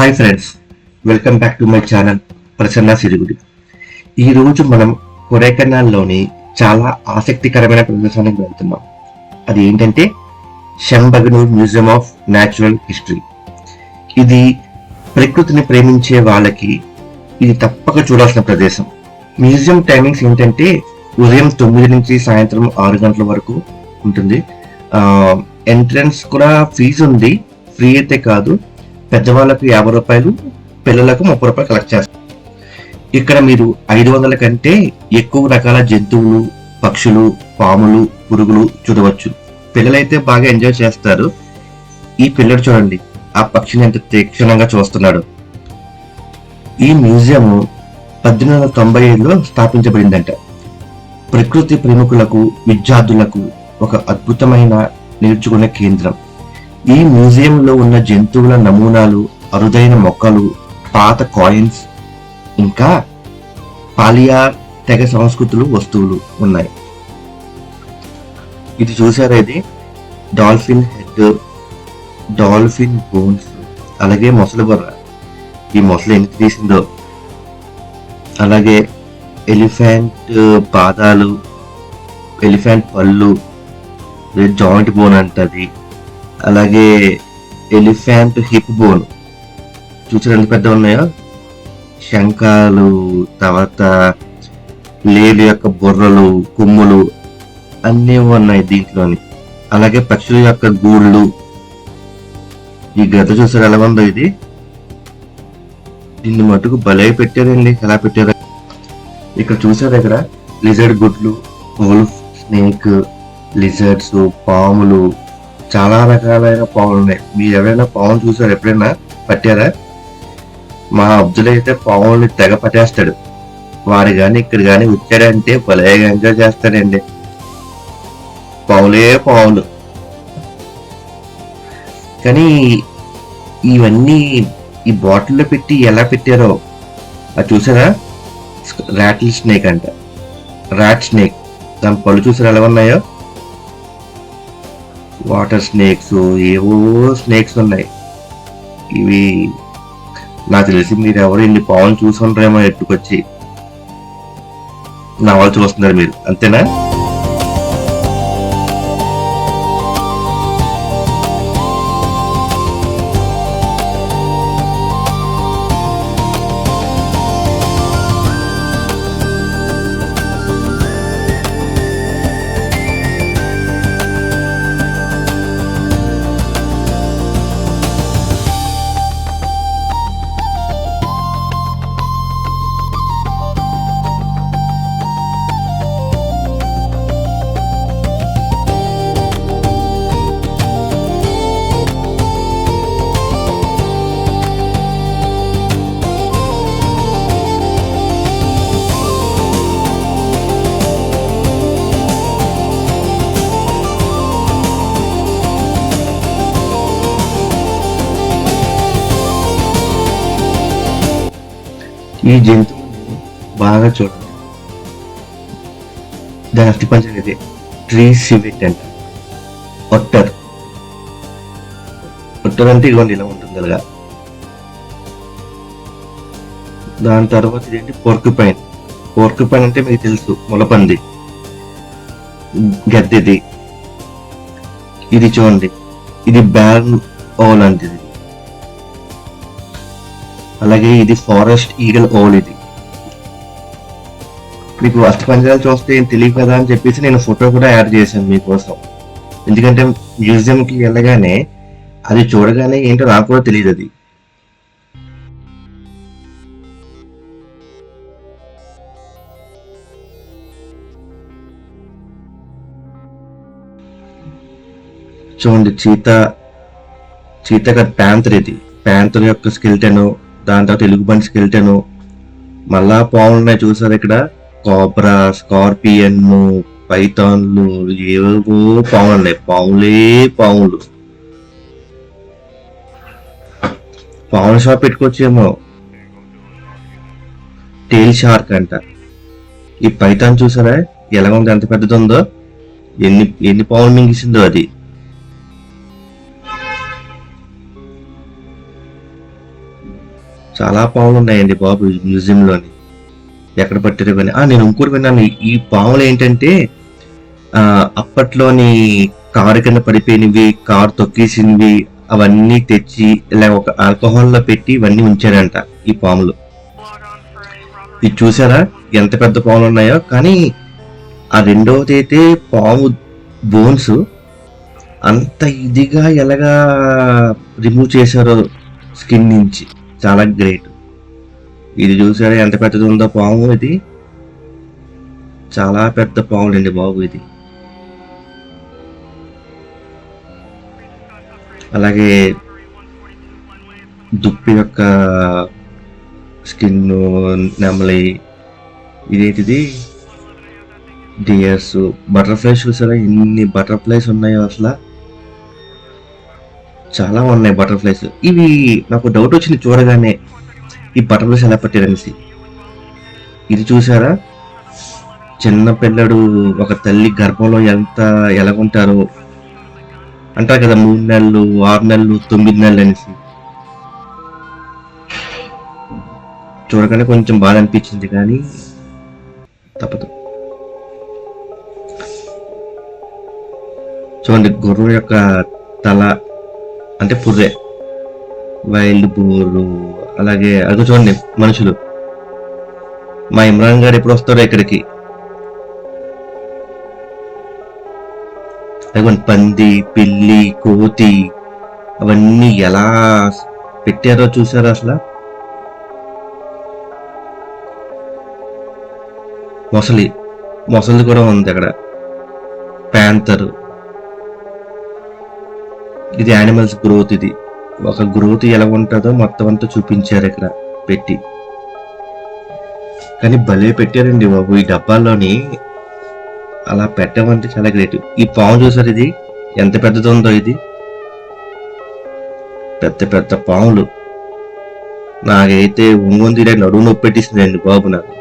Hi friends welcome back to my channel Prasanna Sirugudi. ఈరోజు మనం కొడైకెనాల్లోని చాలా ఆసక్తికరమైన ప్రదేశానికి వెళ్తున్నాం. అది ఏంటంటే Shembaganur museum of natural history ఇది ప్రకృతిని ప్రేమించే వాళ్ళకి ఇది తప్పక చూడాల్సిన ప్రదేశం. మ్యూజియం టైమింగ్స్ ఏంటంటే ఉదయం తొమ్మిది నుంచి సాయంత్రం ఆరు గంటల వరకు ఉంటుంది. ఎంట్రన్స్ కూడా ఫీజు ఉంది. ఫ్రీ అయితే కాదు. పెద్దవాళ్ళకు యాభై రూపాయలు పిల్లలకు ముప్పై రూపాయలు కలెక్ట్ చేస్తారు. ఇక్కడ మీరు ఐదు వందల కంటే ఎక్కువ రకాల జంతువులు పక్షులు పాములు పురుగులు చూడవచ్చు. పిల్లలైతే బాగా ఎంజాయ్ చేస్తారు. ఈ పిల్లడు చూడండి ఆ పక్షిని ఎంత తీక్షణంగా చూస్తున్నాడు. ఈ మ్యూజియం పద్దెనిమిది వందల తొంభై ఏడులో స్థాపించబడిందంట. ప్రకృతి ప్రేమికులకు విద్యార్థులకు ఒక అద్భుతమైన నేర్చుకునే కేంద్రం. ఈ మ్యూజియంలో ఉన్న జంతువుల నమూనాలు అరుదైన మొక్కలు పాత కాయిన్స్ ఇంకా పాలియా తెగ సంస్కృతులు వస్తువులు ఉన్నాయి. ఇది చూసారా ఇది? డాల్ఫిన్ హెడ్ డాల్ఫిన్ బోన్స్ అలాగే మొసలి బొర్ర. ఈ మొసలు ఎందుకు తీసిందో? అలాగే ఎలిఫెంట్ పాదాలు ఎలిఫెంట్ పళ్ళు జాయింట్ బోన్ అంటది. అలాగే ఎలిఫెంట్ హిప్ బోన్. చూసారు ఎంత పెద్ద ఉన్నాయో? శంఖాలు తర్వాత లేదు యొక్క బుర్రలు కొమ్ములు అన్నీ ఉన్నాయి దీంట్లోని. అలాగే పక్షుల యొక్క గూళ్ళు. ఈ గత చూసారు ఎలా ఉందో ఇది? దీన్ని మటుకు భలే పెట్టారండి. ఎలా పెట్టారు. ఇక్కడ చూసారు ఇక్కడ? లిజర్డ్ గుడ్లు వోల్ఫ్ స్నేక్ లిజర్డ్స్ పాములు చాలా రకాలైన పాములు ఉన్నాయి మీరు ఎవరైనా పాములు చూసారు ఎప్పుడైనా పట్టారా? మా అబ్దుల్ అయితే పాముల్ని తెగ పట్టేస్తాడు. వాడు కానీ ఇక్కడ కానీ వచ్చాడంటే భలే ఎంజాయ్ చేస్తాడండి. పాములే పాములు కానీ ఇవన్నీ ఈ బాటిల్లో పెట్టి ఎలా పెట్టారో అది చూసారా? రాటిల్ స్నేక్ అంట. Rat snake. దాని పళ్ళు చూసారా ఎలా ఉన్నాయో? వాటర్ స్నేక్స్ ఏవో స్నేక్స్ ఉన్నాయి. ఇవి నాకు తెలిసి మీరు ఎవరు ఇన్ని పావులు చూసుకుంటారేమో ఎట్టుకొచ్చి. నా వాళ్ళు చూస్తున్నారు మీరు. అంతేనా? ఈ జంతువుని బాగా చూడండి. దాని అస్థిపంజరం ఇది ట్రీ సివిట్ అంట. ఒట్టర్ ఒట్టర్ అంటే ఇదిగోండి ఇలా ఉంటుంది అలాగా. దాని తర్వాత ఇదేంటి పోర్క్ పైన్ పోర్క్ పైన్ అంటే మీకు తెలుసు ములపంది. గద్దెది. ఇది చూడండి ఇది బ్యాన్ ఓల్ అంటే అలాగే ఇది ఫారెస్ట్ ఈగల్ ఓల్ ఇది. మీకు అస్థిపంజరాలు చూస్తే ఏం తెలియదు కదా అని చెప్పేసి నేను ఫోటో కూడా యాడ్ చేశాను మీకోసం. ఎందుకంటే మ్యూజియంకి వెళ్ళగానే అది చూడగానే ఏంటో నాకు కూడా తెలియదు అది. చూడండి చీత చీత ప్యాంతర్ ఇది. ప్యాంతర్ యొక్క స్కెల్టను దాని తర్వాత ఎలుగుబంటి స్కెల్టను. మళ్ళా పావులు ఉన్నాయి చూసారు ఇక్కడ? కాబ్రా స్కార్పియన్ పైథాన్లు ఏవో పావులు ఉన్నాయి పావులే పావులు. పావుల షాప్ పెట్టుకోవచ్చేమో. టేల్ షార్క్ అంట. ఈ పైథాన్ చూసారా? ఎలా ఉంది ఎంత పెద్దది ఉందో ఎన్ని ఎన్ని పావులు మింగిసిందో అది. చాలా పాములు ఉన్నాయండి బాబు మ్యూజియంలోని. ఎక్కడ పట్టారు కానీ ఆ, నేను ఇంకోటి విన్నాను. ఈ- పాములు ఏంటంటే అప్పట్లోని కారు కింద పడిపోయినవి కారు తొక్కేసినవి అవన్నీ తెచ్చి ఇలా ఒక ఆల్కహాల్లో పెట్టి ఇవన్నీ ఉంచారంట ఈ పాములు. ఇది చూసారా? ఎంత పెద్ద పాములు ఉన్నాయో? కానీ ఆ రెండవది అయితే పాము బోన్స్ అంత ఇదిగా ఎలాగా రిమూవ్ చేశారో స్కిన్ నుంచి. చాలా గ్రేట్. ఇది చూసారా ఎంత పెద్దది ఉందో పాము ఇది? చాలా పెద్ద పాములండి బాబు ఇది. అలాగే దుప్పి యొక్క స్కిన్ నెమలి ఇదేంటిది? డియర్స్ బటర్ఫ్లైస్ చూసారా? ఎన్ని బటర్ఫ్లైస్ ఉన్నాయో అసలు. చాలా ఉన్నాయి బటర్ఫ్లైస్ ఇవి నాకు డౌట్ వచ్చింది చూడగానే ఈ బటర్ఫ్లైస్ ఎలా పట్టారనేసి ఇది చూసారా? చిన్న పిల్లడు ఒక తల్లి గర్భంలో ఎంత ఎలాగుంటారో. అంటారు కదా మూడు నెలలు ఆరు నెలలు తొమ్మిది నెలలు అనేసి. చూడగానే కొంచెం బాధ అనిపించింది కానీ తప్పదు. చూడండి గుర్రం యొక్క తల అంటే పుర్రే. Wild bore. అలాగే అది చూడండి మనుషులు. మా ఇమ్రాన్ గారు ఎప్పుడు వస్తారో ఇక్కడికి. అదిగోండి పంది పిల్లి కోతి అవన్నీ ఎలా పెట్టారో చూసారా అసలు? మొసలి. మొసలి కూడా ఉంది అక్కడ. ప్యాంతరు. ఇది యానిమల్స్ గ్రోత్ ఇది. ఒక గ్రోత్ ఎలా ఉంటుందో మొత్తం అంతా చూపించారు ఇక్కడ పెట్టి. కానీ భలే పెట్టారండి బాబు ఈ డబ్బాల్లోని. అలా పెట్టమంటే చాలా గ్రేట్ ఈ పాము చూసారు ఇది? ఎంత పెద్దదుందో ఇది? పెద్ద పెద్ద పాములు. నాకైతే ఉంగుంది నడువు నొప్పి పెట్టేసిందండి బాబు నాకు.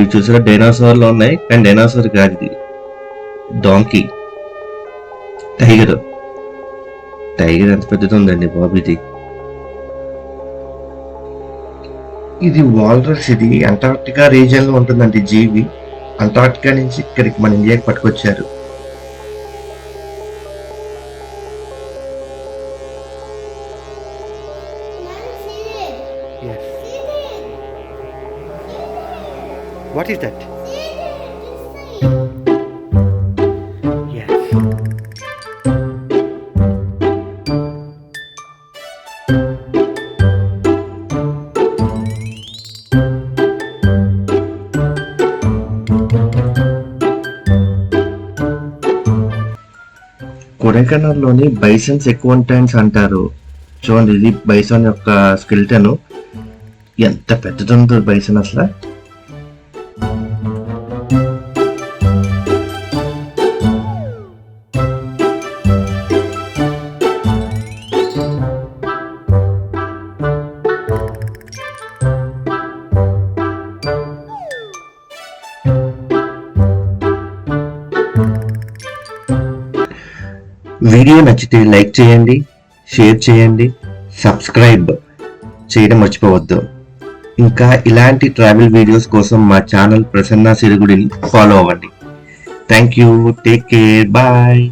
ఇవి చూసారా? డైనోసార్లు ఉన్నాయి. కానీ డైనోసార్ కాదు ఇది. డాంకీ టైగర్ టైగర్ ఎంత పెద్దది ఉందండి బాబు ఇది. ఇది వాల్రస్ ఇది. అంటార్క్టికా రీజియన్లో ఉంటుందండి జీవి. అంటార్క్టికా నుంచి ఇక్కడికి మన ఇండియాకి పట్టుకొచ్చారు. Yes. What is that? Yes. కొడైకెనాల్లోని బైసన్స్ ఎక్కువ ఉంటాయని అంటారు చూడండి ఇది బైసన్ యొక్క స్కెల్టన్ ఎంత పెద్దది ఉందో బైసన్ అసలు వీడియో నచ్చితే లైక్ చేయండి షేర్ చేయండి సబ్స్క్రైబ్ చేయడం మర్చిపోవద్దు. ఇంకా ఇలాంటి ట్రావెల్ వీడియోస్ కోసం మా ఛానల్ ప్రసన్న సిరుగుడిని ఫాలో అవ్వండి. Thank you take care bye.